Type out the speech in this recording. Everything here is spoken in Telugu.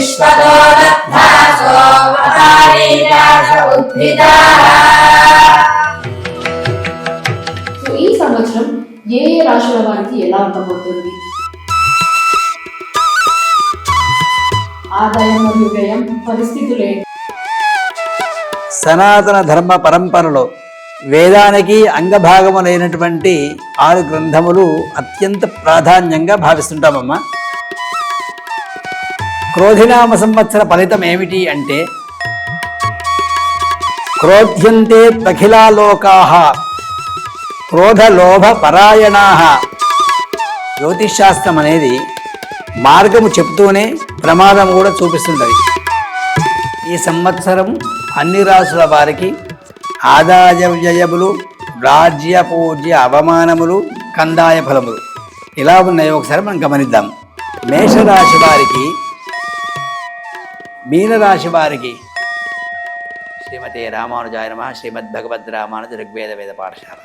విశ్వతో దగ్ధాసో వతారీకాశ ఉద్భిదాః సో ఈ సంవత్సరం ఏ ఏ రాశుల వారికి ఎలా ఉండబోతుంది ఆదాయం మరియు వ్యయం పరిస్థితులే సనాతన ధర్మ పరంపరలో వేదానికి అంగభాగములైనటువంటి ఆరు గ్రంథములు అత్యంత ప్రాధాన్యంగా భావిస్తుంటామమ్మా. క్రోధినామ సంవత్సర ఫలితం ఏమిటి అంటే క్రోధ్యంతే ప్రఖిలాలోకా క్రోధలోభ పరాయణా జ్యోతిష్శాస్త్రం అనేది మార్గము చెప్తూనే ప్రమాదం కూడా చూపిస్తుంటుంది. ఈ సంవత్సరం అన్ని రాసుల వారికి ఆదాయ వ్యయములు రాజ్య పూజ్య అవమానములు కందాయ ఫలములు ఇలా ఉన్నాయో ఒకసారి మనం గమనిద్దాం. మేషరాశి వారికి మీనరాశి వారికి శ్రీమతి రామానుజాయ నమ శ్రీమద్ భగవద్ రామానుజ ఋగ్వేద వేద పాఠశాల.